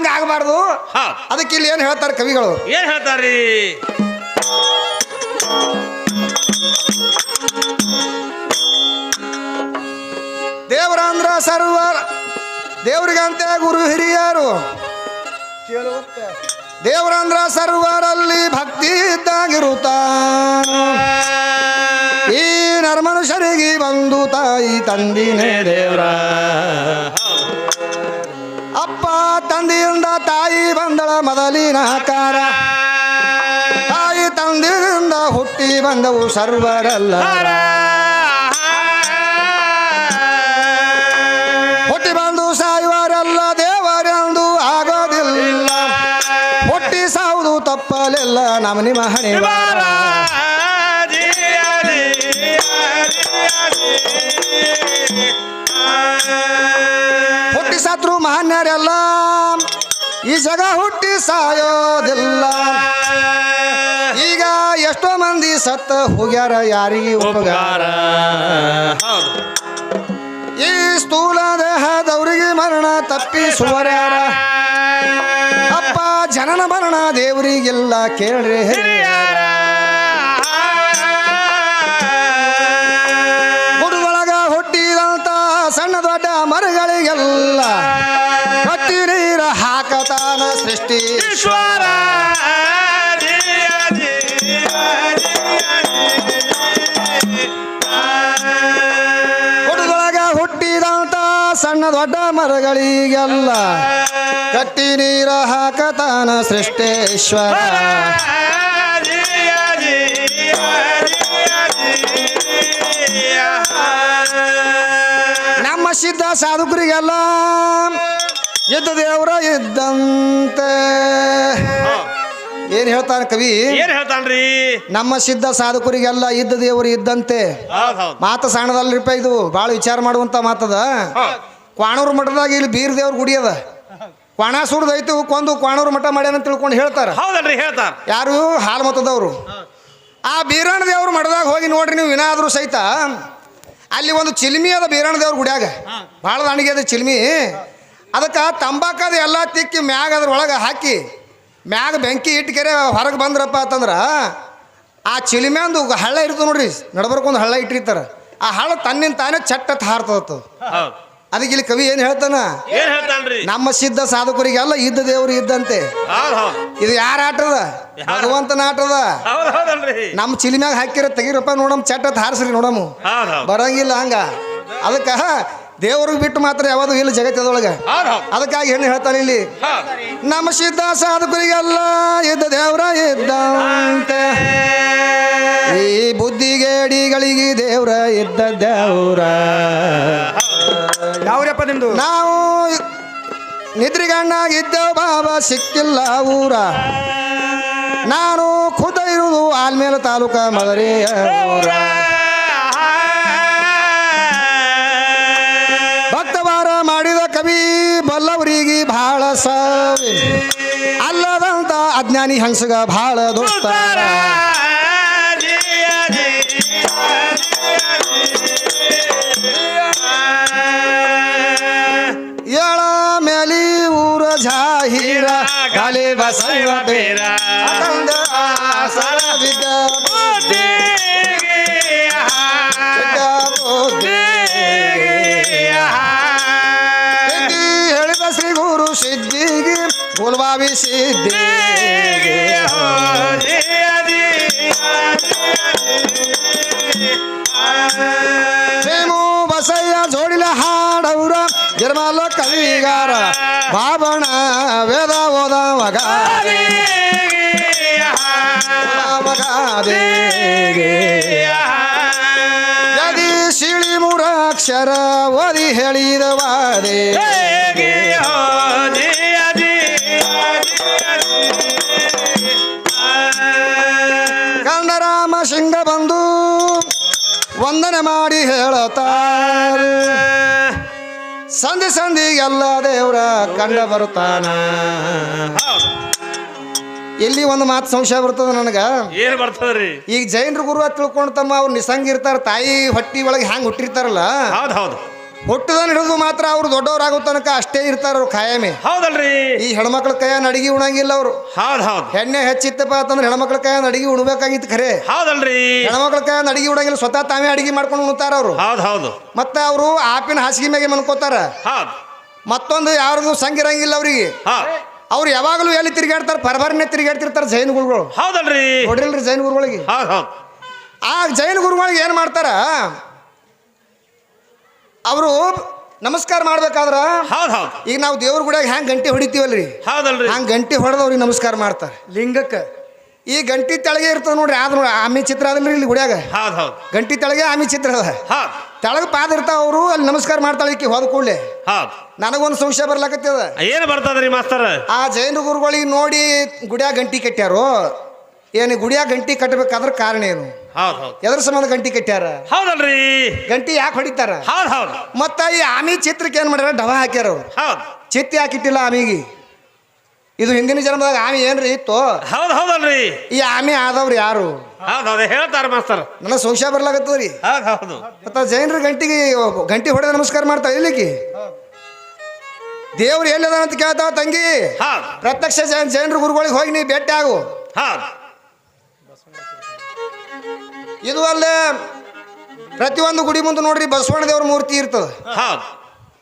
ಹಂಗ ಆಗಬಾರ್ದು. ಅದಕ್ಕೆ ಇಲ್ಲಿ ಏನ್ ಹೇಳ್ತಾರೆ ಕವಿಗಳು? ಏನ್ ಹೇಳ್ತಾರ್ರಿ? ದೇವರ ಅಂದ್ರ ಸರ್ವ ದೇವ್ರಿಗಂತೆ ಗುರು ಹಿರಿಯರು. ದೇವರಂದ್ರ ಸರ್ವರಲ್ಲಿ ಭಕ್ತಿ ಇದ್ದಾಗಿರುತ್ತ. ಈ ನರ್ಮನುಷ್ಯರಿಗೆ ಬಂದು ತಾಯಿ ತಂದಿನೇ ದೇವ್ರ. ತಂದೆಯಿಂದ ತಾಯಿ ಬಂದಳ ಮೊದಲಿನ ಆಕಾರ. ತಾಯಿ ತಂದಿಯಿಂದ ಹುಟ್ಟಿ ಬಂದವು ಸರ್ವರಲ್ಲ. ಹುಟ್ಟಿ ಬಂದು ಸಾಯುವರೆಲ್ಲ ದೇವರೆಂದು ಆಗೋದಿಲ್ಲ. ಹುಟ್ಟಿ ಸಾವುದು ತಪ್ಪಲಿಲ್ಲ ನಮ್ಮ ನಿಮ್ಮ ಬಾರ. ಹುಟ್ಟಿ ಮಾನ್ಯರೆಲ್ಲ ಈ ಜಗ ಹುಟ್ಟಿ ಸಾಯೋದಿಲ್ಲ. ಈಗ ಎಷ್ಟೋ ಮಂದಿ ಸತ್ತ ಹೋಗ್ಯಾರ ಯಾರಿಗೆ ಉಪಕಾರ? ಈ ಸ್ಥೂಲ ದೇಹದವರಿಗೆ ಮರಣ ತಪ್ಪಿಸುವರ್ಯಾರ ಅಪ್ಪ ಜನನ ಮರಣ ದೇವರಿಗೆಲ್ಲ ಕೇಳ್ರಿ ಹಿರಿಯರ. ಗುಡುಗೊಳಗ ಹುಟ್ಟಿದಂತ ಸಣ್ಣ ದೊಡ್ಡ ಮರಗಳಿಗೆಲ್ಲ ಹಾಕತಾನ ಸೃಷ್ಟಿ. ಈಶ್ವರ ಹುಟ್ಟಿದಂತ ಸಣ್ಣ ದೊಡ್ಡ ಮರಗಳಿಗೆಲ್ಲ ಕಟ್ಟಿ ನೀರ ಹಾಕತಾನ ಸೃಷ್ಟೇಶ್ವರ. ನಮ್ಮ ಸಿದ್ಧ ಸಾಧುಕರಿಗೆಲ್ಲ ಇದ್ದ ದೇವರ ಇದ್ದಂತೆ ಏನ್ ಹೇಳ್ತಾನೆ ಕವಿ? ಏನ್ ಹೇಳ್ತಾನ್ರಿ? ನಮ್ಮ ಸಿದ್ಧ ಸಾಧಕರಿಗೆಲ್ಲ ಇದ್ದ ದೇವರು ಇದ್ದಂತೆ ಮಾತ ಸಣ್ಣದಲ್ರಿಪ್ಪ ಇದು ಭಾಳ ವಿಚಾರ ಮಾಡುವಂತ ಮಾತದ. ಕ್ವಾಣೂರು ಮಠದಾಗ ಇಲ್ಲಿ ಬೀರ್ ದೇವ್ರ ಗುಡಿ ಅದ. ಕ್ವಾಣ ಸುಡ್ದೈತು ಕೊಂದು ಕ್ವಾಣೂರು ಮಠ ಮಾಡ್ಯಾನ ಅಂತ ತಿಳ್ಕೊಂಡು ಹೇಳ್ತಾರ. ಹೌದಲ್ರಿ ಹೇಳ್ತಾರ. ಯಾರು? ಹಾಲು ಮತದವರು. ಆ ಬೀರಣ್ಣ ದೇವ್ರ ಮಠದಾಗ ಹೋಗಿ ನೋಡ್ರಿ ನೀವು ವಿನಾದ್ರೂ ಸಹಿತ ಅಲ್ಲಿ ಒಂದು ಚಿಲ್ಮಿ ಅದ ಬೀರಣ್ಣ ದೇವ್ರ ಗುಡಿಯಾಗ. ಭಾಳ ದಾಣಿಗೆ ಅದ ಚಿಲ್ಮಿ. ಅದಕ್ಕೆ ತಂಬಾಕದ ಎಲ್ಲ ತಿಕ್ಕಿ ಮ್ಯಾಗ ಅದ್ರ ಒಳಗೆ ಹಾಕಿ ಮ್ಯಾಗ ಬೆಂಕಿ ಇಟ್ಕೆರೆ ಹೊರಗೆ ಬಂದ್ರಪ್ಪ ಅಂತಂದ್ರೆ ಆ ಚಿಲಿಮ್ಯಾಂದು ಹಳ್ಳ ಇರ್ತದೆ ನೋಡ್ರಿ ನಡ್ಬರ್ಕೊಂದು ಹಳ್ಳ ಇಟ್ಟಿರ್ತಾರೆ. ಆ ಹಳ್ಳ ತನ್ನಿಂದ ತಾನೇ ಚಟ್ಟ ಹಾರ್ತದತ್ತು. ಅದಕ್ಕೆ ಇಲ್ಲಿ ಕವಿ ಏನು ಹೇಳ್ತಾನ? ನಮ್ಮ ಸಿದ್ಧ ಸಾಧಕರಿಗೆಲ್ಲ ಇದ್ದ ದೇವರು ಇದ್ದಂತೆ. ಇದು ಯಾರ ಆಟದ? ಭಗವಂತನ ಆಟದ? ನಮ್ಮ ಚಿಲಿಮ್ಯಾಗ ಹಾಕಿರ ತೆಗಿರಪ್ಪ ನೋಡಮ್ ಚಟ್ಟತ್ ಹಾರಿಸ್ರಿ ನೋಡಮ್. ಬರಂಗಿಲ್ಲ ಹಂಗ. ಅದಕ್ಕೆ ದೇವ್ರಿಗೆ ಬಿಟ್ಟು ಮಾತ್ರ ಯಾವುದು ಇಲ್ಲ ಜಗತ್ತದೊಳಗೆ ಅದಕ್ಕಾಗಿ ಏನು ಹೇಳ್ತಾನೆ ಇಲ್ಲಿ. ನಮ್ಮ ಸಿದ್ಧ ಸಾಧಕರಿಗೆಲ್ಲ ಇದ್ದ ದೇವ್ರ ಇದ್ದಂತೆ. ಈ ಬುದ್ಧಿಗೇಡಿಗಳಿಗೆ ದೇವ್ರ ಇದ್ದ ದೇವ್ರ. ಯಾವ್ರಪ್ಪ ನಿಮ್ದು ನಾವು ನಿದ್ರಿಗಣ್ಣಾಗಿದ್ದೇವು ಬಾಬಾ ಸಿಕ್ಕಿಲ್ಲ ಊರ. ನಾನು ಖುದ ಇರುವುದು ಆಲ್ಮೇಲ ತಾಲೂಕ ಮದರಿ ಊರ. ಕವಿ ಬಲ್ಲವರಿಗೆ ಬಹಳ ಸವಿ ಅಲ್ಲದಂತ ಅಜ್ಞಾನಿ ಹಂಸಗ ಬಹಳ ದೋಸ್ತಾರ ಏಳ ಮೇಲಿ ಊರ ಜಾಹೀರ ಗಾಲಿ ಬಸವ ಬೇರ. ಜೋಡಿಲ ಹಾಡವ್ರ ಗಿರ್ಮಲ ಕವಿಗಾರ ಬಾಬಣ ವೇದ ಓದ ಮಗ. ಯದಿ ಶಿಳಿ ಮೂರಾಕ್ಷರ ಓದಿ ಹೇಳಿದವಾದೆ ಕಂಡರಾಮ ಸಿಂಗ ಬಂದು ವಂದನೆ ಮಾಡಿ ಹೇಳತಾರ. ಸಂಧಿ ಸಂಧಿ ಎಲ್ಲ ದೇವರ ಕಂಡ ಬರುತ್ತಾನ. ಇಲ್ಲಿ ಒಂದು ಮಾತು ಸಂಶಯ ಬರ್ತದ ನನಗ? ಏನ್ ಬರ್ತದ್ರಿ? ಈಗ ಜೈನರು ಗುರು ತಿಳ್ಕೊಂಡ್ ತಿಳ್ಕೊಂಡು ತಮ್ಮ ಅವ್ರು ನಿಸಂಗ ಇರ್ತಾರ ತಾಯಿ ಹೊಟ್ಟಿ ಒಳಗೆ ಹ್ಯಾಂಗ್ ಹುಟ್ಟಿರ್ತಾರಲ್ಲ? ಹೌದು ಹೌದು. ಹುಟ್ಟದನ್ ಹಿಡಿದು ಮಾತ್ರ ಅವ್ರು ದೊಡ್ಡವರಾಗೋ ತನಕ ಅಷ್ಟೇ ಇರ್ತಾರ ಅವ್ರು ಖಾಯಮೆ. ಹೌದಲ್ರಿ. ಈ ಹೆಣ್ಮಕ್ಳ ಕೈಯಾನ ಅಡಿಗೆ ಉಣಂಗಿಲ್ಲ ಅವರು. ಹೌದ್ ಹೌದ್. ಹೆಣ್ಣೆ ಹೆಚ್ಚಿತ್ತಪ್ಪ ಅಂತಂದ್ರೆ ಹೆಣ್ಮಕ್ಳ ಕೈಯಾನ ಅಡಿಗೆ ಉಣ್ಬೇಕಾಗಿತ್ತು ಖರೆ. ಹೌದಲ್ರಿ. ಹೆಣ್ಮಕ್ಳ ಕೈಯಾನ ಅಡಿಗೆ ಉಣಂಗಿಲ್ಲ ಸ್ವತಃ ತಾವೇ ಅಡಿಗೆ ಮಾಡ್ಕೊಂಡು ಉಣ್ತಾರ ಅವರು. ಹೌದ್ ಹೌದು. ಮತ್ತೆ ಅವರು ಆಪಿನ ಹಾಸಿಗೆ ಮೇಲೆ ಮನ್ಕೋತಾರ. ಹೌದ್. ಮತ್ತೊಂದು ಯಾರಿಗೂ ಸಂಗಿರಂಗಿಲ್ಲ ಅವರಿಗೆ. ಅವ್ರು ಯಾವಾಗಲೂ ಎಲ್ಲಿ ತಿರುಗಾಡ್ತಾರೆ ಪರಬರನೆ ತಿರುಗಾಡ್ತಿರ್ತಾರೆ ಜೈನ ಗುರುಗಳು. ಹೌದಲ್ರಿ. ನೋಡಿಲ್ರಿ ಜೈನ್ ಗುರುಗಳಿಗೆ. ಆ ಜೈನ್ ಗುರುಗಳಿಗೆ ಏನು ಮಾಡ್ತಾರ? ಅವರು ನಮಸ್ಕಾರ ಮಾಡ್ಬೇಕಾದ್ರ? ಹೌದ್ ಹೌದ್. ಈಗ ನಾವು ದೇವ್ರ ಗುಡಿಯಾಗ ಹ್ಯಾಂಗ ಗಂಟೆ ಹೊಡಿತೀವಲ್ರಿ? ಹೌದಲ್ರಿ. ಹಂಗ ಗಂಟೆ ಹೊಡೆದು ಅವ್ರಿಗೆ ನಮಸ್ಕಾರ ಮಾಡ್ತಾರೆ. ಲಿಂಗಕ್ಕೆ. ಈ ಗಂಟಿ ತೆಳಗೆ ಇರ್ತದೆ ನೋಡ್ರಿ ಆದ್ರ ನೋಡಿ ಆಮಿ ಚಿತ್ರ ಅದಲ್ರಿ ಇಲ್ಲಿ ಗುಡಿಯಾಗ? ಹೌದ್ ಹೌದ್. ಗಂಟಿ ತೆಳಗೆ ಆಮಿ ಚಿತ್ರ ಅದ. ಹೌದ್. ತೆಳಗೆ ಪಾದ ಇರ್ತಾವ ಅವರು ಅಲ್ಲಿ ನಮಸ್ಕಾರ ಮಾಡ್ತಾಳೆ ಈಕಿ ಹೋದ ಕೂಡಲೇ. ಹೌದ್. ನನಗೊಂದು ಸಂಶಯ ಬರ್ಲಾಕತ್ತದ. ಏನ್ ಬರ್ತದ್ರಿ ಮಾಸ್ತರ? ಆ ಜೈನ ಗುರುಗಳಿಗೆ ನೋಡಿ ಗುಡಿಯಾಗ ಗಂಟಿ ಕಟ್ಟ್ಯಾರು. ಏನು ಗುಡಿಯಾಗ ಗಂಟಿ ಕಟ್ಟಬೇಕಾದ್ರ ಕಾರಣ ಏನು? ಹೌದು ಹೌದ್. ಎದ್ರ ಸಂಬಂಧ ಗಂಟಿ ಕಟ್ಟ್ಯಾರ? ಹೌದಲ್ರಿ. ಗಂಟಿ ಯಾಕೆ ಹೊಡಿತಾರ? ಹೌದು ಹೌದು. ಮತ್ತ ಈ ಆಮಿ ಚಿತ್ರಕ್ಕೆ ಏನು ಮಾಡ್ಯಾರ? ಡವ ಹಾಕ್ಯಾರ ಅವ್ರು. ಹೌದ್. ಚಿತ್ತಿ ಹಾಕಿಟ್ಟಿಲ್ಲ ಆಮಿಗೆ. ಇದು ಹಿಂದಿನ ಜನ್ಮದಾಗ ಆಮಿ ಏನ್ರಿ ಇತ್ತು? ಹೌದ್ ಹೌದಲ್ರಿ. ಈ ಆಮಿ ಆದವ್ರು ಯಾರು? ಹೌದು ಹೌದ್ ಹೇಳ್ತಾರ ಮಾಸ್ತರ್. ನನ್ನ ಸಂಶಯ ಬರ್ಲಾಗತ್ತದ್ರಿ ಹೌದ್ ಹೌದು. ಮತ್ತ ಜೈನರ ಗಂಟಿಗೆ ಗಂಟಿ ಹೊಡೆದ ನಮಸ್ಕಾರ ಮಾಡ್ತಾಳೆ ಇಲ್ಲಿಗೆ. ದೇವ್ರು ಎಲ್ಲಿದ ಅಂತ ಕೇಳ್ತಾವ ತಂಗಿ? ಪ್ರತ್ಯಕ್ಷ ಜೈನ್ ಜೈನರ ಗುರುಗಳಿಗೆ ಹೋಗಿ ನೀ ಭೇಟಿ ಆಗು ಹೌದ್. ಇದು ಅಲ್ಲೇ ಪ್ರತಿಯೊಂದು ಗುಡಿ ಮುಂದೆ ನೋಡ್ರಿ ಬಸವಣ್ಣ ದೇವ್ರ ಮೂರ್ತಿ ಇರ್ತದ. ಹೌದ್.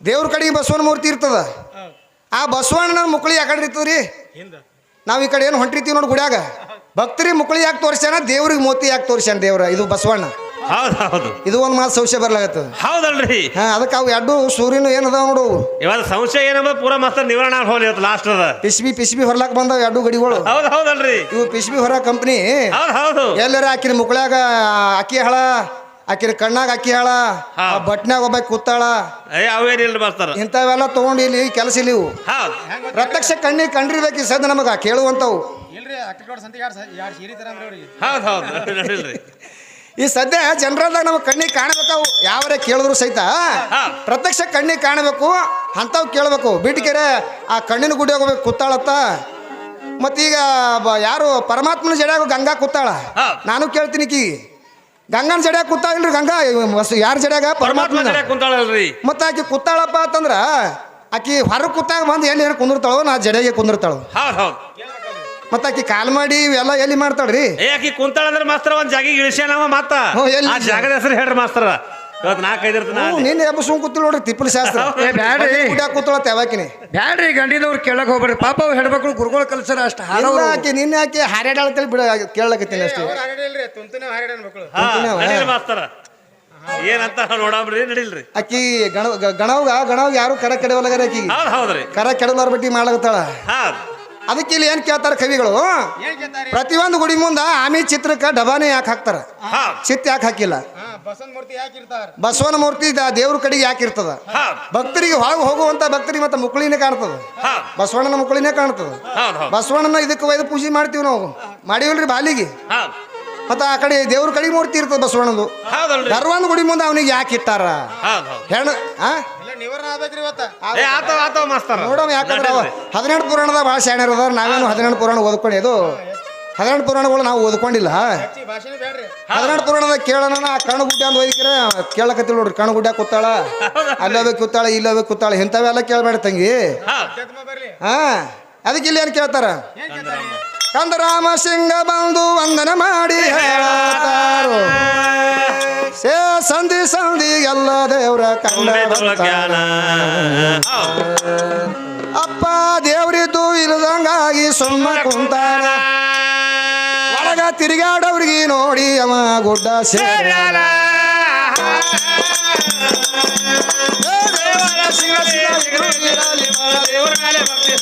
ದೇವ್ರ ಕಡೆಗೆ ಬಸವಣ್ಣ ಮೂರ್ತಿ ಇರ್ತದ. ಆ ಬಸವಣ್ಣನ ಮುಕ್ಳಿ ಯಾಕಡೆ ಇರ್ತದ್ರಿ. ನಾವು ಈ ಕಡೆ ಏನು ಹೊಂಟಿರ್ತೀವಿ ನೋಡಿ ಗುಡ್ಯಾಗ. ಭಕ್ತರಿ ಮುಕ್ಳಿ ಯಾಕೆ ತೋರಿಸ್ಯಾನ? ದೇವ್ರಿಗೆ ಮೋತಿ ಯಾಕೆ ತೋರಿಸ್ಯಾನ ದೇವ್ರ? ಇದು ಬಸವಣ್ಣ. ಹೌದ್ ಹೌದು. ಇದು ಒಂದು ಮಾತು ಸಂಶಯ ಬರ್ಲಾಗತ್ತದ. ಹೌದಲ್ರಿ. ಹಾ ಅದಕ್ಕೆ ಅವು ಎರಡು ಸೂರ್ಯನು ಏನದಾವ ನೋಡು. ಇವಾಗ ಸಂಶಯ ಏನಂಬ ಪೂರಾ ಮಸ್ತ್ ನಿವಾರಣ ಹೋಲಿ ಇವತ್ತು ಲಾಸ್ಟ್ ಅದ. ಪಿಸ್ಬಿ ಪಿಸ್ಬಿ ಹೊರ್ಲಾಕ್ ಬಂದಾವ ಎರಡು ಗಡಿಗಳು. ಹೌದು ಹೌದಲ್ರಿ. ಇವು ಪಿಸ್ಬಿ ಹೊರ ಕಂಪ್ನಿ ಹೌದ್ ಹೌದು. ಎಲ್ಲರ ಆಕಿನ ಮುಕ್ಳ್ಯಾಗ ಅಕ್ಕಿ ಹಳ ಆಕಿನ ಕಣ್ಣಾಗ ಅಕ್ಕಿ ಹಾಳ ಬಟ್ನಾಗ ಬಟ್ನ್ಯಾಗ ಒಬ್ಬ ಕೂತಾಳ. ಏ ಅವೇನಿಲ್ಲ ಇಂಥವೆಲ್ಲ ತಗೊಂಡು ಇಲ್ಲಿ ಕೆಲಸ ಇಲ್ಲಿ ಇವು. ಹೌದ್. ಪ್ರತ್ಯಕ್ಷ ಕಣ್ಣಿಗೆ ಕಂಡಿರ್ಬೇಕು ಈ ಸದ್ದ ನಮಗ ಕೇಳುವಂತವು. ಇಲ್ರಿ ಅಕ್ಕಿ ಸಂತಿ ಯಾರು ಯಾರು ಸೀರೆ ಅಂದ್ರೆ ಅವ್ರಿಗೆ. ಹೌದ್ ಹೌದು. ಈ ಸದ್ಯ ಜನರಲ್ದಾಗ ನಮ್ಮ ಕಣ್ಣಿಗೆ ಕಾಣಬೇಕು ಯಾವರೇ ಕೇಳಿದ್ರು ಸಹಿತ. ಪ್ರತ್ಯಕ್ಷ ಕಣ್ಣಿಗೆ ಕಾಣಬೇಕು. ಅಂಥವು ಕೇಳಬೇಕು. ಬಿಟ್ಕೆರೆ ಆ ಕಣ್ಣಿನ ಗುಡಿ ಹೋಗ್ಬೇಕು ಕೂತಾಳತ್ತ. ಮತ್ತೀಗ ಯಾರು ಪರಮಾತ್ಮನ ಜಡ್ಯಾಗ ಗಂಗಾ ಕೂತಾಳ. ನಾನು ಕೇಳ್ತೀನಿ ಕಿ. ಗಂಗನ ಜಡ್ಯಾಗ ಕೂತಾಳ ಇಲ್ರಿ? ಗಂಗಾ ಯಾರ ಜಡ್ಯಾಗ? ಪರಮಾತ್ಮ ಕುಂತಾಳಲ್ರಿ. ಮತ್ತೆ ಆಕಿ ಕೂತಾಳಪ್ಪ ಅಂತಂದ್ರ ಆಕಿ ಹೊರಗೆ ಕೂತಾಗ ಬಂದು ಎಲ್ಲಿ ಏನು ಕುಂದಿರ್ತಾಳೋ ನಾ ಜಡೆಗೆ ಕುಂದಿರ್ತಾಳು. ಹೌದ್ ಹೌದ್. ಮತ್ತೆ ಆಕಿ ಕಾಲ್ ಮಾಡಿ ಇವೆಲ್ಲ ಎಲ್ಲಿ ಮಾಡ್ತಾಳ್ರಿ? ಏ ಆಕಿ ಕುಂತಾಳ ಅಂದ್ರೆ ಮಾಸ್ತರ ಒಂದ್ ಜಾಗಿಗೆ ಇಳಿಸ್ಯಾನವ ಮತ್ತ ಹ್ಞೂ, ಎಲ್ಲಿ? ಆ ಜಾಗದ ಹೆಸರು ಹೇಳ್ರಿ ಮಾಸ್ತರ. ಇವತ್ತು ನಾಲ್ಕೈದು ಇರ್ತಾನ ಹ್ಞೂ, ನೀನ್ ಎಬ್ಬ ಸುಮ್ ಕೂತಿಲ್ ನೋಡ್ರಿ ತಿಪ್ಪಲ ಶಾಸ್ತ್ರ. ಏ, ಬ್ಯಾಡ್ರಿ. ಗುಡ್ಯಾಗ ಕೂತಾಳ ತೆವಾಕಿನಿ ಬ್ಯಾಡ್ರಿ ಗಂಡಿದವ್ರು ಕೇಳಕ್ ಹೋಗ್ಬೇಡ್ರಿ. ಪಾಪ ಅವ್ ಹೆಣ್ಮಕ್ಳು ಗುರುಗಳು ಕಲ್ಸರ ಅಷ್ಟ ಹಾಡೋರು. ಆಕಿ ನಿನ್ನೆ ಆಕಿ ಹಾರ್ಯಾಡಾಳ್ತೇಳಿ ಬಿಡ ಕೇಳಕತ್ತೀನಿ ಅಷ್ಟೇ. ಅವ್ರು ಹಾಡಿಲ್ರಿ ತುಂತುನೇ ಹಾಡಿನ ಮಕ್ಕಳು ಹಾ ಕುಂತಿನವ? ನಡೀರಿ ಮಾಸ್ತರ. ಏನಂತ ನೋಡಮ್ರಿ ನಡಿಲ್ರಿ. ಆಕಿ ಗಣ ಗಣವ್ಗ ಗಣವ್ಗ ಯಾರು ಕರ ಕೆಡವಲ್ಲಾರ ಆಕಿಗೆ? ಹೌದ್ ಹೌದ್ರಿ. ಕರ ಕೆಡವಲ್ಲ ಬಟ್ಟಿ ಮಾಡ್ಲಕತ್ತಾಳ ಹೌದ್. ಅದಕ್ಕೆ ಇಲ್ಲಿ ಏನ್ ಕೇಳ್ತಾರೆ ಕವಿಗಳು? ಪ್ರತಿಯೊಂದು ಗುಡಿ ಮುಂದ ಆಮಿ ಚಿತ್ರಕ್ಕೆ ಡಬಾನೆ ಯಾಕೆ ಹಾಕ್ತಾರ? ಚಿತ್ ಚಿತ್ತ ಯಾಕೆ ಹಾಕಿಲ್ಲ? ಬಸವನ ಮೂರ್ತಿ ದೇವ್ರ ಕಡೆಗೆ ಯಾಕೆ ಇರ್ತದ? ಭಕ್ತರಿಗೆ ಹೊರಗೆ ಹೋಗುವಂತ ಭಕ್ತರಿಗೆ ಮತ್ತೆ ಮುಕ್ಳಿನೇ ಕಾಣ್ತದ? ಬಸವಣ್ಣನ ಮುಕ್ಕಳಿನೇ ಕಾಣ್ತದ? ಬಸವಣ್ಣನ ಇದಕ್ಕೆ ಒಯ್ದು ಪೂಜೆ ಮಾಡ್ತೀವಿ ನಾವು. ಮಾಡಿವಲ್ರಿ ಬಾಲಿಗೆ? ಮತ್ತ ಆ ಕಡೆ ದೇವ್ರ ಕಡೆ ಮೂರ್ತಿ ಇರ್ತದ ಬಸವಣ್ಣದು. ಧರ್ಮಂದ ಗುಡಿ ಮುಂದೆ ಅವನಿಗೆ ಯಾಕೆ ಇಟ್ಟಾರ? ಹೆಣ್ಣು ನಿವಾರಣ ಆಗ್ಬೇಕ್ರಿ ಇವತ್ತ. ಏ ಆತವ ಆತವ ಮಾಸ್ತರ. ನೋಡಮ್ ಯಾಕಂದ್ರೆ ಅವ ಹದಿನೆಂಟು ಪುರಾಣದ ಭಾಳ ಶಾಣ್ಯರು ಅದಾರ ನಾವೇನು ಹದಿನೆಂಟು ಪುರಾಣ ಓದ್ಕೊಂಡು ಇದು ಹದಿನೆಂಟು ಪುರಾಣಗಳು ನಾವು ಓದ್ಕೊಂಡಿಲ್ಲ. ಹೆಚ್ಚಿ ಭಾಷೆನೇ ಬೇಡ್ರಿ. ಹದಿನೆಂಟು ಪುರಾಣದ ಕೇಳೋಣ ಆ ಕಣ್ಣು ಗುಡ್ಡ ಅಂತ ಓದಿಕ್ರೆ ಕೇಳಕತ್ತಿಲ್ಲ ನೋಡ್ರಿ ಕಣ್ಣು ಗುಡ್ಡ ಕೂತಾಳ. ಅಲ್ಲೋbe ಕೂತಾಳ ಇಲ್ಲೋbe ಕೂತಾಳ ಇಂಥವೆಲ್ಲ ಕೇಳಬೇಡ ತಂಗಿ. ಹಾ. ಅದಕ್ಕೆ ಇಲ್ಲಿ ಏನು ಕೇಳ್ತಾರ? ಏನ್ ಕೇಳ್ತಾರಿ? ಕಂದರಾಮ ಸಿಂಗ ಬಂದು ವಂದನ ಮಾಡಿ ಹೇಳತಾರು. ಸೇ ಸಂಧಿ ಸಂಧಿ ಎಲ್ಲ ದೇವ್ರ ಕಂಡ. ಅಪ್ಪ ದೇವ್ರಿದ್ದು ಇಲ್ದಂಗಾಗಿ ಸುಮ್ಮ ಕುಂತಾನ ಒಳಗ ತಿರುಗಾಡವ್ರಿಗೆ ನೋಡಿ ಅವ ಗುಡ್ಡ. ಏ ದೇವರ ಸಿಂಗ ಸಿಂಗ. ದೇವರ ಭಕ್ತಿ.